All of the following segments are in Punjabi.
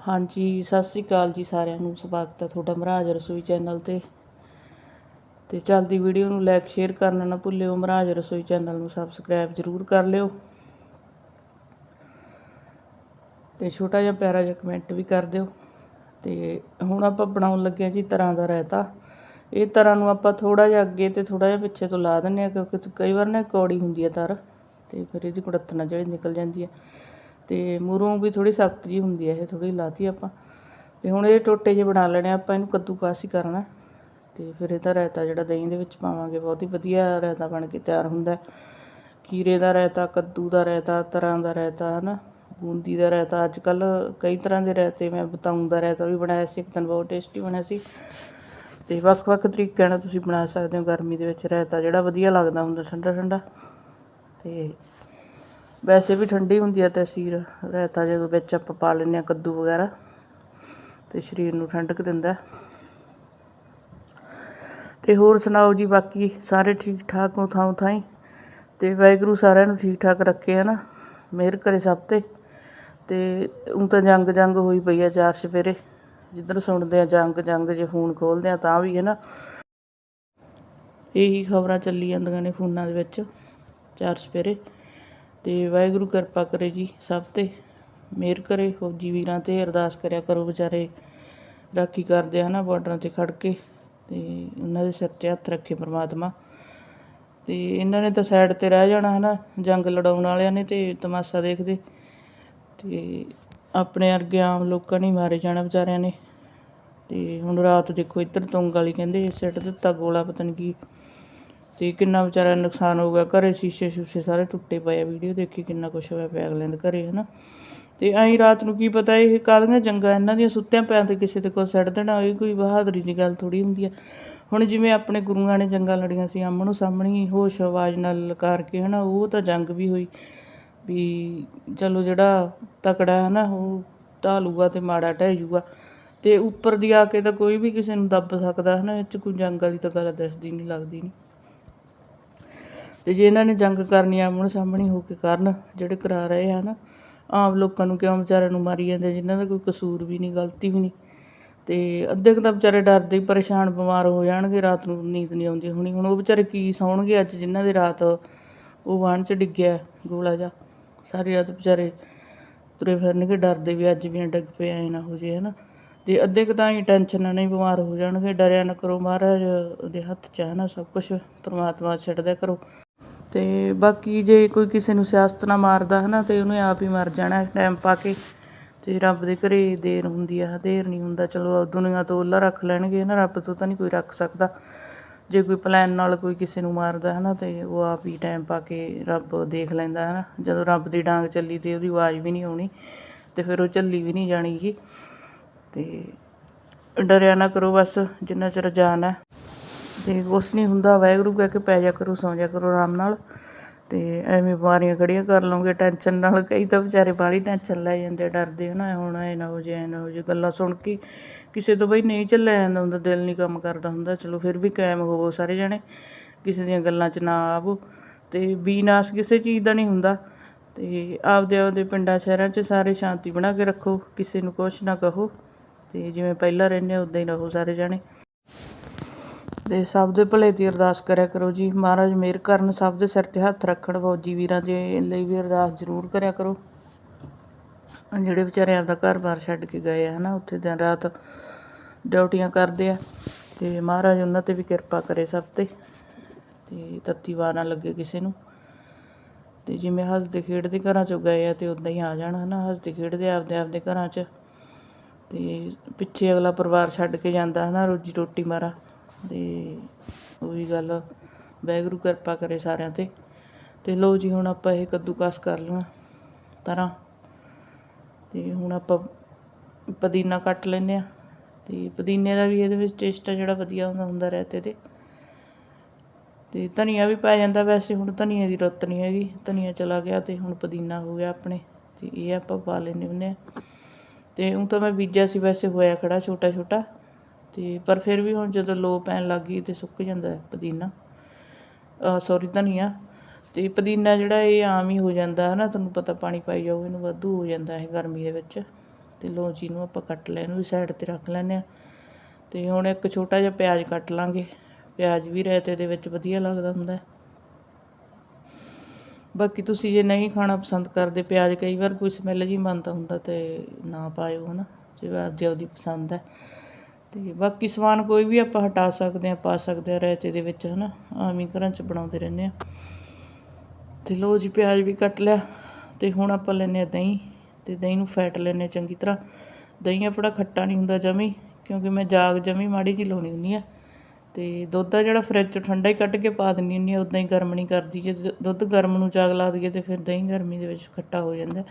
ਹਾਂਜੀ, ਸਤਿ ਸ੍ਰੀ ਅਕਾਲ ਜੀ ਸਾਰਿਆਂ ਨੂੰ, ਸਵਾਗਤ ਹੈ ਤੁਹਾਡਾ ਮਹਾਰਾਜ ਰਸੋਈ ਚੈਨਲ ਤੇ। ਤੇ ਚੱਲਦੀ ਵੀਡੀਓ ਨੂੰ ਲਾਈਕ ਸ਼ੇਅਰ ਕਰਨਾ ਨਾ ਭੁੱਲਿਓ, ਮਹਾਰਾਜ ਰਸੋਈ ਚੈਨਲ ਨੂੰ ਸਬਸਕ੍ਰਾਈਬ ਜ਼ਰੂਰ ਕਰ ਲਿਓ। ਤੇ ਛੋਟਾ ਜਿਹਾ ਪਿਆਰਾ ਜਿਹਾ ਕਮੈਂਟ ਵੀ ਕਰ ਦਿਓ। ਤੇ ਹੁਣ ਆਪਾਂ ਬਣਾਉਣ ਲੱਗੇ ਹਾਂ ਜੀ ਤਰ੍ਹਾਂ ਦਾ ਰਾਇਤਾ। ਇਹ ਤਰ੍ਹਾਂ ਨੂੰ ਆਪਾਂ ਥੋੜਾ ਜਿਹਾ ਅੱਗੇ ਤੇ ਥੋੜਾ ਜਿਹਾ ਪਿੱਛੇ ਤੋਂ ਲਾ ਦਿੰਨੇ ਆ ਕਿਉਂਕਿ ਕਈ ਵਾਰ ਨਾ ਕੌੜੀ ਹੁੰਦੀ ਹੈ ਤਰ, ਤੇ ਫਿਰ ਇਹਦੀ ਕੁੜੱਤਣਾ ਜਿਹੜੀ ਨਿਕਲ ਜਾਂਦੀ ਹੈ। ਤੇ ਮੂਰੋਂ ਵੀ ਥੋੜੀ ਸਖਤ ਜੀ ਹੁੰਦੀ ਹੈ ਇਹ ਥੋੜੀ ਲਾਤੀ ਆਪਾਂ। ਤੇ ਹੁਣ ਇਹ ਟੋਟੇ ਜੇ ਬਣਾ ਲੈਣੇ ਆ, ਆਪਾਂ ਇਹਨੂੰ ਕੱਦੂਕਾਸ ਹੀ ਕਰਨਾ। ਤੇ ਫਿਰ ਇਹਦਾ ਰਾਇਤਾ ਜਿਹੜਾ ਦਹੀਂ ਦੇ ਵਿੱਚ ਪਾਵਾਂਗੇ ਬਹੁਤ ਹੀ ਵਧੀਆ ਰਾਇਤਾ ਬਣ ਕੇ ਤਿਆਰ ਹੁੰਦਾ। ਖੀਰੇ ਦਾ ਰਾਇਤਾ ਕੱਦੂ ਦਾ ਰਾਇਤਾ ਤਰ੍ਹਾਂ ਦਾ ਰਾਇਤਾ ਹਨਾ? ਬੂੰਦੀ ਦਾ ਰਾਇਤਾ ਅੱਜ ਕੱਲ ਕਈ ਤਰ੍ਹਾਂ ਦੇ ਰਾਇਤੇ ਮੈਂ ਬਤਾਊਂ ਦਾ ਰਾਇਤਾ ਵੀ ਬਣਾਇਆ ਸੀ ਇੱਕ ਦਿਨ ਬਹੁਤ ਟੇਸਟੀ ਬਣਿਆ ਸੀ। ਤੇ ਵੱਖ-ਵੱਖ ਤਰੀਕਿਆਂ ਨਾਲ ਤੁਸੀਂ ਬਣਾ ਸਕਦੇ ਹੋ ਗਰਮੀ ਦੇ ਵਿੱਚ ਰਾਇਤਾ ਜਿਹੜਾ ਵਧੀਆ ਲੱਗਦਾ ਹੁੰਦਾ ਠੰਡਾ ਠੰਡਾ ਤੇ ਵੈਸੇ ਵੀ ਠੰਡੀ ਹੁੰਦੀ ਹੈ ਤਸੀਰ ਰਾਇਤਾ ਜਦੋਂ ਵਿੱਚ ਆਪਾਂ ਪਾ ਲੈਂਦੇ ਹਾਂ ਕੱਦੂ ਵਗੈਰਾ, ਤੇ ਸਰੀਰ ਨੂੰ ਠੰਡਕ ਦਿੰਦਾ। ਤੇ ਹੋਰ ਸੁਣਾਓ ਜੀ, ਬਾਕੀ ਸਾਰੇ ਠੀਕ ਠਾਕ ਹੋ ਥਾਂ ਥਾਈ ਤੇ ਵਾਹਿਗੁਰੂ ਸਾਰਿਆਂ ਨੂੰ ਠੀਕ ਠਾਕ ਰੱਖੇ ਹੈ ਨਾ ਮਿਹਰ ਕਰੇ ਸਭ ਤੇ। ਤੇ ਉਹ ਤਾਂ ਜੰਗ ਜੰਗ ਹੋਈ ਪਈ ਆ ਚਾਰ ਸਪੇਰੇ ਜਿੱਧਰ ਸੁਣਦੇ ਆ ਜੰਗ ਜੰਗ ਜੇ ਫੋਨ ਖੋਲਦੇ ਆ ਤਾਂ ਵੀ ਹੈ ਨਾ ਇਹੀ ਖਬਰਾਂ ਚੱਲੀ ਜਾਂਦੀਆਂ ਨੇ ਫੋਨਾਂ ਦੇ ਵਿੱਚ, ਚਾਰ ਸਪੇਰੇ ਤੇ ਵਾਹਿਗੁਰੂ ਕਿਰਪਾ ਕਰੇ ਜੀ ਸਭ ਤੇ, ਮਿਹਰ ਕਰੇ, ਫੌਜੀ ਵੀਰਾਂ ਤੇ ਅਰਦਾਸ ਕਰਿਆ ਕਰੋ ਵਿਚਾਰੇ। ਰਾਖੀ ਕਰਦੇ ਆ ਨਾ ਬਾਰਡਰਾਂ ਤੇ ਖੜ ਕੇ ਤੇ ਉਹਨਾਂ ਦੇ ਸਿਰ ਤੇ ਹੱਥ ਰੱਖੇ ਪ੍ਰਮਾਤਮਾ। ਤੇ ਇਹਨਾਂ ਨੇ ਤਾਂ ਸਾਈਡ ਤੇ ਰਹਿ ਜਾਣਾ ਹਨਾ, ਜੰਗ ਲੜਾਉਣ ਵਾਲਿਆਂ ਨੇ ਤੇ ਤਮਾਸ਼ਾ ਦੇਖਦੇ। ਤੇ ਆਪਣੇ ਵਰਗੇ ਆਮ ਲੋਕਾਂ ਨੇ ਮਾਰੇ ਜਾਣਾ ਵਿਚਾਰਿਆਂ ਨੇ। ਤੇ ਹੁਣ ਰਾਤ ਦੇਖੋ ਇੱਧਰ ਤੁੰਗ ਵਾਲੀ ਕਹਿੰਦੇ ਸਿੱਟ ਦਿੱਤਾ ਗੋਲਾ ਪਤਨ ਕੀ। ਅਤੇ ਕਿੰਨਾ ਵਿਚਾਰਾ ਨੁਕਸਾਨ ਹੋ ਗਿਆ, ਘਰੇ ਸ਼ੀਸ਼ੇ ਸ਼ੂਸ਼ੇ ਸਾਰੇ ਟੁੱਟੇ ਪਏ ਆ, ਵੀਡੀਓ ਦੇਖੀ ਕਿੰਨਾ ਕੁਛ ਹੋਇਆ ਪਿਆ ਅਗਲਿਆਂ ਦੇ ਘਰੇ ਨਾ ਅਤੇ ਐਂ ਰਾਤ ਨੂੰ ਕੀ ਪਤਾ ਇਹ ਕਾਹਦੀਆਂ ਜੰਗਾਂ, ਇਹਨਾਂ ਦੀਆਂ ਸੁੱਤਿਆਂ ਪਿਆਂ ਤੇ ਕਿਸੇ ਤੇ ਕੋਈ ਸੱਟ ਦੇਣਾ ਇਹ ਕੋਈ ਬਹਾਦਰੀ ਦੀ ਗੱਲ ਥੋੜੀ ਹੁੰਦੀ ਆ। ਹੁਣ ਜਿਵੇਂ ਆਪਣੇ ਗੁਰੂਆਂ ਨੇ ਜੰਗਾਂ ਲੜੀਆਂ ਸੀ ਆਮਣੋ ਸਾਹਮਣੇ ਹੋਸ਼, ਆਵਾਜ਼ ਨਾਲ ਲਕਾਰ ਕੇ, ਹਨਾ, ਉਹ ਤਾਂ ਜੰਗ ਵੀ ਹੋਈ। ਵੀ ਚਲੋ ਜਿਹੜਾ ਤਕੜਾ ਹੈ ਨਾ ਉਹ ਢਾਲੂਗਾ ਤੇ ਮਾੜਾ ਢਹਿ ਜੂਗਾ ਤੇ ਉੱਪਰ ਦੀ ਆ ਕੇ ਤਾਂ ਕੋਈ ਵੀ ਕਿਸੇ ਨੂੰ ਦੱਬ ਸਕਦਾ ਹੈ ਨਾ ਇਹ ਚ ਕੋਈ ਜੰਗ ਵਾਲੀ ਤਾਂ ਗੱਲ ਦੱਸਦੀ ਨਹੀਂ ਲੱਗਦੀ ਨਹੀਂ ਤੇ ਜੇ ਇਹਨਾਂ ਨੇ ਜੰਗ ਕਰਨੀ ਆਮਣ ਸਾਹਮਣੇ ਹੋ ਕੇ ਕਰਨ, ਜਿਹੜੇ ਕਰਾ ਰਹੇ ਆ ਨਾ, ਆਮ ਲੋਕਾਂ ਨੂੰ ਕਿਉਂ ਵਿਚਾਰਿਆਂ ਨੂੰ ਮਾਰੀ ਜਾਂਦੇ ਜਿਨ੍ਹਾਂ ਦਾ ਕੋਈ ਕਸੂਰ ਵੀ ਨਹੀਂ, ਗਲਤੀ ਵੀ ਨਹੀਂ। ਤੇ ਅੱਧੇ ਕੁ ਤਾਂ ਵਿਚਾਰੇ ਡਰਦੇ ਹੀ ਪਰੇਸ਼ਾਨ, ਬਿਮਾਰ ਹੋ ਜਾਣਗੇ, ਰਾਤ ਨੂੰ ਨੀਂਦ ਨਹੀਂ ਆਉਂਦੀ ਹੋਣੀ। ਹੁਣ ਉਹ ਵਿਚਾਰੇ ਕੀ ਸੌਣਗੇ ਅੱਜ, ਜਿਨ੍ਹਾਂ ਦੇ ਰਾਤ ਉਹ ਵਾਹਣ 'ਚ ਡਿੱਗਿਆ ਗੋਲਾ ਜਾ ਸਾਰੀ ਰਾਤ ਵਿਚਾਰੇ ਤੁਰੇ ਫਿਰਨਗੇ, ਡਰਦੇ ਵੀ ਅੱਜ ਵੀ ਨਾ ਡਿੱਗ ਪਏ, ਐ ਨਾ ਹੋ ਜੇ, ਹਨਾ। ਤੇ ਅੱਧੇ ਕੁ ਤਾਂ ਹੀ ਟੈਨਸ਼ਨ ਨਾਲ ਨਹੀਂ ਬਿਮਾਰ ਹੋ ਜਾਣਗੇ। ਡਰਿਆ ਨਾ ਕਰੋ ਮਹਾਰਾਜ ਦੇ ਹੱਥ 'ਚ ਹੈ ਨਾ ਸਭ ਕੁਝ ਪਰਮਾਤਮਾ ਛੱਡਦਿਆ ਕਰੋ। ਅਤੇ ਬਾਕੀ ਜੇ ਕੋਈ ਕਿਸੇ ਨੂੰ ਸਿਆਸਤ ਨਾਲ ਮਾਰਦਾ ਹੈ ਨਾ ਤੇ ਉਹਨੇ ਆਪ ਹੀ ਮਰ ਜਾਣਾ ਟਾਈਮ ਪਾ ਕੇ। ਅਤੇ ਰੱਬ ਦੇ ਘਰ ਦੇਰ ਹੁੰਦੀ ਆ, ਦੇਰ ਨਹੀਂ ਹੁੰਦਾ, ਚਲੋ ਦੁਨੀਆ ਤੋਂ ਉੱਲਾ ਰੱਖ ਲੈਣਗੇ ਨਾ ਰੱਬ ਤੋਂ ਤਾਂ ਨਹੀਂ ਕੋਈ ਰੱਖ ਸਕਦਾ। ਜੇ ਕੋਈ ਪਲੈਨ ਨਾਲ ਕੋਈ ਕਿਸੇ ਨੂੰ ਮਾਰਦਾ ਹੈ ਨਾ ਤੇ ਉਹ ਆਪ ਹੀ ਟਾਈਮ ਪਾ ਕੇ ਰੱਬ ਦੇਖ ਲੈਂਦਾ ਹੈ ਨਾ ਜਦੋਂ ਰੱਬ ਦੀ ਡਾਂਗ ਚੱਲੀ ਤੇ ਉਹਦੀ ਆਵਾਜ਼ ਵੀ ਨਹੀਂ ਆਉਣੀ ਅਤੇ ਫਿਰ ਉਹ ਚੱਲੀ ਵੀ ਨਹੀਂ ਜਾਣੀ ਜਾਣੀਗੀ ਅਤੇ ਡਰਿਆ ਨਾ ਕਰੋ ਬਸ, ਜਿੰਨਾ ਚਿਰ ਜਾਨ ਹੈ। ਤੇ ਕੁਛ ਨਹੀਂ ਹੁੰਦਾ, ਵਾਹਿਗੁਰੂ ਕਹਿ ਕੇ ਪੈ ਜਾ ਕਰੋ, ਸੌਂ ਜਾ ਕਰੋ ਆਰਾਮ ਨਾਲ। ਤੇ ਐਵੇਂ ਬਿਮਾਰੀਆਂ ਖੜੀਆਂ ਕਰ ਲਓਗੇ, ਟੈਨਸ਼ਨ ਨਾਲ। ਕਈ ਤਾਂ ਵਿਚਾਰੇ ਬਾਹਲੀ ਟੈਨਸ਼ਨ ਲੈ ਜਾਂਦੇ ਡਰਦੇ ਹਨਾ ਹੁਣ, ਐ ਨਾ ਹੋ ਜੇ, ਐ ਨਾ ਹੋ ਜੇ। ਗੱਲਾਂ ਸੁਣ ਕੇ ਕਿਸੇ ਤੋਂ ਬਈ ਨਹੀਂ ਚੱਲਿਆ ਜਾਂਦਾ ਹੁੰਦਾ, ਦਿਲ ਨਹੀਂ ਕੰਮ ਕਰਦਾ ਹੁੰਦਾ। ਚਲੋ ਫਿਰ ਵੀ ਕਾਇਮ ਹੋਵੋ ਸਾਰੇ ਜਣੇ, ਕਿਸੇ ਦੀਆਂ ਗੱਲਾਂ 'ਚ ਨਾ ਆਵੋ। ਤੇ ਬੀਨਾਸ਼ ਕਿਸੇ ਚੀਜ਼ ਦਾ ਨਹੀਂ ਹੁੰਦਾ। ਤੇ ਆਪਦੇ ਆਪਦੇ ਪਿੰਡਾਂ, ਸ਼ਹਿਰਾਂ 'ਚ ਸਾਰੇ ਸ਼ਾਂਤੀ ਬਣਾ ਕੇ ਰੱਖੋ, ਕਿਸੇ ਨੂੰ ਕੁਛ ਨਾ ਕਹੋ। ਤੇ ਜਿਵੇਂ ਪਹਿਲਾਂ ਰਹਿੰਦੇ ਉਦਾਂ ਹੀ ਰਹੋ ਸਾਰੇ ਜਣੇ। ਤੇ ਸਭ ਦੇ ਭਲੇ ਦੀ ਅਰਦਾਸ ਕਰਿਆ ਕਰੋ ਜੀ। ਮਹਾਰਾਜ ਮਿਹਰ ਕਰਨ ਸਭ ਦੇ ਸਿਰ ਤੇ ਹੱਥ ਰੱਖਣ ਫੌਜੀ ਵੀਰਾਂ ਦੇ ਲਈ ਵੀ ਅਰਦਾਸ ਜ਼ਰੂਰ ਕਰਿਆ ਕਰੋ। ਜਿਹੜੇ ਵਿਚਾਰੇ ਆਪਦਾ ਘਰ-ਬਾਰ ਛੱਡ ਕੇ ਗਏ ਆ, ਹਨਾ, ਉੱਥੇ ਦਿਨ ਰਾਤ ਡਿਊਟੀਆਂ ਕਰਦੇ ਆ। ਤੇ ਮਹਾਰਾਜ ਉਹਨਾਂ ਤੇ ਵੀ ਕਿਰਪਾ ਕਰੇ ਸਭ ਤੇ ਤੇ ਤੱਤੀ ਵਾਰ ਨਾ ਲੱਗੇ ਕਿਸੇ ਨੂੰ। ਤੇ ਜਿਵੇਂ ਹੱਸਦੇ ਖੇਡਦੇ ਘਰਾਂ ਚੋਂ ਗਏ ਆ ਤੇ ਉਦਾਂ ਹੀ ਆ ਜਾਣ, ਹਨਾ, ਹੱਸਦੇ ਖੇਡਦੇ ਆਪਦੇ ਆਪਦੇ ਘਰਾਂ 'ਚ। ਤੇ ਪਿੱਛੇ ਅਗਲਾ ਪਰਿਵਾਰ ਛੱਡ ਕੇ ਜਾਂਦਾ, ਹਨਾ, ਰੋਜੀ ਰੋਟੀ ਮਾਰਾ। ਤੇ ਉਹੀ ਗੱਲ ਵਾਹਿਗੁਰੂ ਕਿਰਪਾ ਕਰੇ ਸਾਰਿਆਂ ਤੇ। ਤੇ ਲੋ ਜੀ, ਹੁਣ ਆਪਾਂ ਇਹ ਕੱਦੂਕਸ ਕਰ ਲਵਾਂ ਤਰ੍ਹਾਂ। ਤੇ ਹੁਣ ਆਪਾਂ ਪੁਦੀਨਾ ਕੱਟ ਲੈਂਦੇ ਆ ਤੇ ਪੁਦੀਨੇ ਦਾ ਵੀ ਇਹਦੇ ਵਿੱਚ ਟੇਸਟ ਆ ਜਿਹੜਾ ਵਧੀਆ ਹੁੰਦਾ ਹੁੰਦਾ ਰਾਇਤੇ ਤੇ ਤੇ ਧਨੀਆ ਵੀ ਪੈ ਜਾਂਦਾ ਵੈਸੇ, ਹੁਣ ਧਨੀਆ ਦੀ ਰੁੱਤ ਨਹੀਂ ਹੈਗੀ। ਧਨੀਆ ਚਲਾ ਗਿਆ ਤੇ ਹੁਣ ਪੁਦੀਨਾ ਹੋ ਗਿਆ ਆਪਣੇ। ਤੇ ਇਹ ਆਪਾਂ ਪਾ ਲੈਂਦੇ ਹੁੰਦੇ ਆ ਤੇ ਉਹ ਤਾਂ ਮੈਂ ਬੀਜਿਆ ਸੀ ਵੈਸੇ, ਹੋਇਆ ਖੜਾ ਛੋਟਾ ਛੋਟਾ ਅਤੇ ਪਰ ਫਿਰ ਵੀ ਹੁਣ ਜਦੋਂ ਲੋ ਪੈਣ ਲੱਗ ਗਈ ਤੇ ਸੁੱਕ ਜਾਂਦਾ ਪੁਦੀਨਾ। ਸੋਰੀ ਧਨੀਆ। ਅਤੇ ਪੁਦੀਨਾ ਜਿਹੜਾ ਇਹ ਆਮ ਹੀ ਹੋ ਜਾਂਦਾ ਹੈ ਨਾ, ਤੁਹਾਨੂੰ ਪਤਾ ਪਾਣੀ ਪਾਈ ਜਾਓ, ਇਹਨੂੰ ਵਾਧੂ ਹੋ ਜਾਂਦਾ ਇਹ ਗਰਮੀ ਦੇ ਵਿੱਚ। ਅਤੇ ਲੋ ਜੀ ਨੂੰ ਆਪਾਂ ਕੱਟ ਲਿਆ ਇਹਨੂੰ ਵੀ ਸਾਈਡ ਤੇ ਰੱਖ ਲੈਂਦੇ ਆ ਅਤੇ ਹੁਣ ਇੱਕ ਛੋਟਾ ਜਿਹਾ ਪਿਆਜ਼ ਕੱਟ ਲਾਂਗੇ। ਪਿਆਜ਼ ਵੀ ਰਾਇਤੇ ਦੇ ਵਿੱਚ ਵਧੀਆ ਲੱਗਦਾ ਹੁੰਦਾ ਬਾਕੀ ਤੁਸੀਂ ਜੇ ਨਹੀਂ ਖਾਣਾ ਪਸੰਦ ਕਰਦੇ, ਪਿਆਜ਼ ਕਈ ਵਾਰ ਕੋਈ ਸਮੈਲ ਜੀ ਬਣਦਾ ਹੁੰਦਾ ਤੇ ਨਾ ਪਾਇਓ ਹਨਾ, ਜੇ ਆਪਦੀ ਆਪਦੀ ਪਸੰਦ ਹੈ। ਅਤੇ ਬਾਕੀ ਸਮਾਨ ਕੋਈ ਵੀ ਆਪਾਂ ਹਟਾ ਸਕਦੇ ਹਾਂ, ਪਾ ਸਕਦੇ ਹਾਂ ਰਾਇਤੇ ਦੇ ਵਿੱਚ ਹੈ ਨਾ ਆਮ ਹੀ ਘਰਾਂ 'ਚ ਬਣਾਉਂਦੇ ਰਹਿੰਦੇ ਆ ਤੇ ਲੋ ਜੀ, ਪਿਆਜ਼ ਵੀ ਕੱਟ ਲਿਆ ਤੇ ਹੁਣ ਆਪਾਂ ਲੈਨੇ ਆ ਦਹੀਂ ਤੇ ਦਹੀਂ ਨੂੰ ਫੈਟ ਲੈਨੇ ਚੰਗੀ ਤਰ੍ਹਾਂ। ਦਹੀਂ ਆਪਣਾ ਖੱਟਾ ਨਹੀਂ ਹੁੰਦਾ ਜਮੀ, ਕਿਉਂਕਿ ਮੈਂ ਜਾਗ ਜਮੀ ਮਾੜੀ ਜੀ ਲਾਉਣੀ ਹੁੰਦੀ ਆ ਤੇ ਦੁੱਧ ਆ ਜਿਹੜਾ ਫਰਿੱਜ 'ਚੋਂ ਠੰਡਾ ਹੀ ਕੱਢ ਕੇ ਪਾ ਦਿੰਦੀ ਹੁੰਦੀ ਆ ਉਦਾਂ ਹੀ ਗਰਮ ਨਹੀਂ ਕਰਦੀ। ਜੇ ਦੁ- ਦੁੱਧ ਗਰਮ ਨੂੰ ਜਾਗ ਲਾ ਦਈਏ ਤੇ ਫਿਰ ਦਹੀਂ ਗਰਮੀ ਦੇ ਵਿੱਚ ਖੱਟਾ ਹੋ ਜਾਂਦਾ।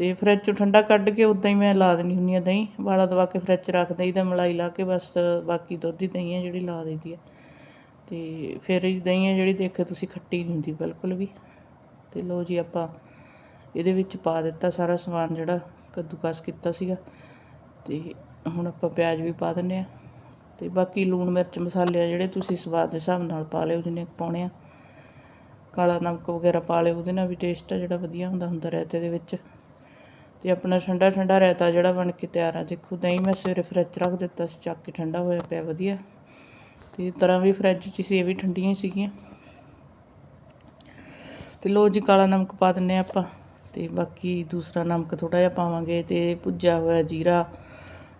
ਅਤੇ ਫਰਿੱਜ 'ਚੋਂ ਠੰਡਾ ਕੱਢ ਕੇ ਉੱਦਾਂ ਹੀ ਮੈਂ ਲਾ ਦਿੰਦੀ ਹੁੰਦੀ ਹਾਂ ਦਹੀਂ, ਵਾਲਾ ਦਵਾ ਕੇ ਫਰਿੱਜ 'ਚ ਰੱਖ ਦਈਦਾ ਮਲਾਈ ਲਾ ਕੇ ਬਸ ਬਾਕੀ ਦੁੱਧ ਦੀ ਦਹੀਂ ਆ ਜਿਹੜੀ ਲਾ ਦਈਦੀ ਹੈ ਅਤੇ ਫਿਰ ਇਹ ਦਹੀਂ ਆ ਜਿਹੜੀ ਦੇਖੋ ਤੁਸੀਂ ਖੱਟੀ ਨਹੀਂ ਹੁੰਦੀ ਬਿਲਕੁਲ ਵੀ। ਅਤੇ ਲੋ ਜੀ ਆਪਾਂ ਇਹਦੇ ਵਿੱਚ ਪਾ ਦਿੱਤਾ ਸਾਰਾ ਸਮਾਨ ਜਿਹੜਾ ਕੱਦੂਕਸ ਕੀਤਾ ਸੀਗਾ। ਤੇ ਹੁਣ ਆਪਾਂ ਪਿਆਜ਼ ਵੀ ਪਾ ਦਿੰਨੇ ਆ ਤੇ ਬਾਕੀ ਲੂਣ ਮਿਰਚ ਮਸਾਲੇ ਆ ਜਿਹੜੇ ਤੁਸੀਂ ਸਵਾਦ ਦੇ ਹਿਸਾਬ ਨਾਲ ਪਾ ਲਿਓ ਜਿੰਨੇ ਪਾਉਣੇ ਆ। ਕਾਲਾ ਨਮਕ ਵਗੈਰਾ ਪਾ ਲਿਓ, ਉਹਦੇ ਨਾਲ ਵੀ ਟੇਸਟ ਆ ਜਿਹੜਾ ਵਧੀਆ ਹੁੰਦਾ ਹੁੰਦਾ ਰਾਇਤੇ ਦੇ ਵਿੱਚ। ਅਤੇ ਆਪਣਾ ਠੰਡਾ ਠੰਡਾ ਰਾਇਤਾ ਜਿਹੜਾ ਬਣ ਕੇ ਤਿਆਰ ਆ। ਦੇਖੋ, ਦਹੀਂ ਮੈਂ ਸਵੇਰੇ ਫਰਿੱਜ 'ਚ ਰੱਖ ਦਿੱਤਾ ਸੀ, ਚੱਕ ਕੇ ਠੰਡਾ ਹੋਇਆ ਪਿਆ, ਵਧੀਆ। ਤੇ ਤਰ੍ਹਾਂ ਵੀ ਫਰਿੱਜ 'ਚ ਸੀ, ਇਹ ਵੀ ਠੰਡੀਆਂ ਸੀਗੀਆਂ। ਤੇ ਲੋ ਜੀ, ਕਾਲਾ ਨਮਕ ਪਾ ਦਿੰਨੇ ਆ ਆਪਾਂ। ਤੇ ਬਾਕੀ ਦੂਸਰਾ ਨਮਕ ਥੋੜਾ ਜਿਹਾ ਪਾਵਾਂਗੇ ਤੇ ਭੁੱਜਿਆ ਹੋਇਆ ਜੀਰਾ।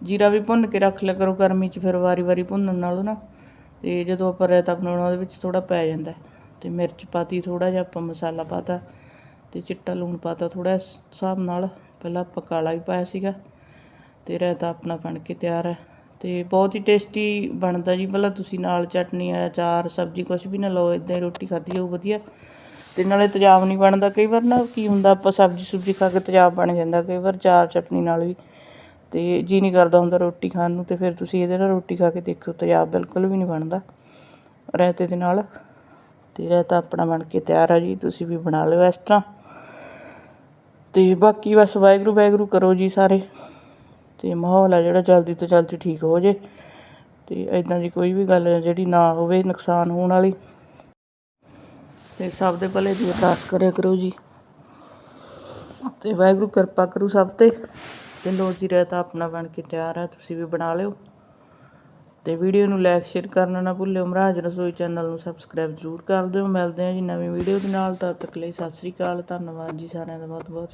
ਜੀਰਾ ਵੀ ਭੁੰਨ ਕੇ ਰੱਖ ਲਿਆ ਕਰੋ, ਗਰਮੀ 'ਚ ਫਿਰ ਵਾਰੀ-ਵਾਰੀ ਭੁੰਨਣ ਨਾਲੋਂ ਨਾ। ਤੇ ਜਦੋਂ ਆਪਾਂ ਰਾਇਤਾ ਬਣਾਉਣਾ, ਉਹਦੇ ਵਿੱਚ ਥੋੜਾ ਪੈ ਜਾਂਦਾ। ਹੈ। ਤੇ ਮਿਰਚ ਪਾਤੀ ਥੋੜਾ ਜਿਹਾ ਆਪਾਂ ਮਸਾਲਾ ਪਾਤਾ। ਤੇ ਚਿੱਟਾ ਲੂਣ ਪਾਤਾ ਥੋੜਾ ਹਿਸਾਬ ਨਾਲ। ਪਹਿਲਾਂ ਆਪਾਂ ਕਾਲਾ ਵੀ ਪਾਇਆ ਸੀਗਾ ਤੇ ਰਾਇਤਾ ਆਪਣਾ ਬਣ ਕੇ ਤਿਆਰ ਹੈ ਤੇ ਬਹੁਤ ਹੀ ਟੇਸਟੀ ਬਣਦਾ ਜੀ। ਭਲਾ ਤੁਸੀਂ ਨਾਲ ਚਟਨੀ ਅਚਾਰ, ਸਬਜ਼ੀ ਕੁਝ ਵੀ ਨਾ ਲਓ ਇਦਾਂ ਹੀ ਰੋਟੀ ਖਾਧੀ ਜਾਊ, ਵਧੀਆ। ਤੇ ਨਾਲੇ ਤੇਜ਼ਾਬ ਨਹੀਂ ਬਣਦਾ। ਕਈ ਵਾਰ ਨਾ ਕੀ ਹੁੰਦਾ, ਆਪਾਂ ਸਬਜ਼ੀ ਸੁਬਜ਼ੀ ਖਾ ਕੇ ਤੇਜ਼ਾਬ ਬਣ ਜਾਂਦਾ, ਕਈ ਵਾਰ ਚਾਰ ਚਟਨੀ ਨਾਲ ਵੀ। ਤੇ ਜੀ ਨਹੀਂ ਕਰਦਾ ਹੁੰਦਾ ਰੋਟੀ ਖਾਣ ਨੂੰ ਤੇ ਫਿਰ ਤੁਸੀਂ ਇਹਦੇ ਨਾਲ ਰੋਟੀ ਖਾ ਕੇ ਦੇਖੋ ਤੇਜ਼ਾਬ ਬਿਲਕੁਲ ਵੀ ਨਹੀਂ ਬਣਦਾ ਰਾਇਤੇ ਦੇ ਨਾਲ। ਤੇ ਰਾਇਤਾ ਆਪਣਾ ਬਣ ਕੇ ਤਿਆਰ ਆ ਜੀ। ਤੁਸੀਂ ਵੀ ਬਣਾ ਲਿਓ ਇਸ ਤਰ੍ਹਾਂ। ਅਤੇ ਬਾਕੀ ਬਸ ਵਾਹਿਗੁਰੂ ਵਾਹਿਗੁਰੂ ਕਰੋ ਜੀ ਸਾਰੇ। ਅਤੇ ਮਾਹੌਲ ਆ ਜਿਹੜਾ ਜਲਦੀ ਤੋਂ ਜਲਦੀ ਠੀਕ ਹੋ ਜੇ। ਅਤੇ ਇੱਦਾਂ ਦੀ ਕੋਈ ਵੀ ਗੱਲ ਜਿਹੜੀ ਨਾ ਹੋਵੇ, ਨੁਕਸਾਨ ਹੋਣ ਵਾਲੀ। ਅਤੇ ਸਭ ਦੇ ਭਲੇ ਦੀ ਅਰਦਾਸ ਕਰਿਆ ਕਰੋ ਜੀ। ਅਤੇ ਵਾਹਿਗੁਰੂ ਕਿਰਪਾ ਕਰੂ ਸਭ ਤੇ। ਤੇ ਲੋ ਜੀ, ਰਹਿਤਾ ਆਪਣਾ ਬਣ ਕੇ ਤਿਆਰ ਹੈ ਤੁਸੀਂ ਵੀ ਬਣਾ ਲਿਓ। ਤੇ ਵੀਡੀਓ ਨੂੰ ਲਾਈਕ ਸ਼ੇਅਰ ਕਰਨਾ ਨਾ ਭੁੱਲਿਓ। ਮਹਾਰਾਜ ਰਸੋਈ ਚੈਨਲ ਨੂੰ ਸਬਸਕ੍ਰਾਈਬ ਜ਼ਰੂਰ ਕਰ ਦਿਓ। ਮਿਲਦੇ ਹਾਂ ਜੀ ਨਵੀਂ ਵੀਡੀਓ ਦੇ ਨਾਲ। ਤਦ ਤੱਕ ਲਈ ਸਤਿ ਸ੍ਰੀ ਅਕਾਲ। ਧੰਨਵਾਦ ਜੀ ਸਾਰਿਆਂ ਦਾ। ਬਹੁਤ ਬਹੁਤ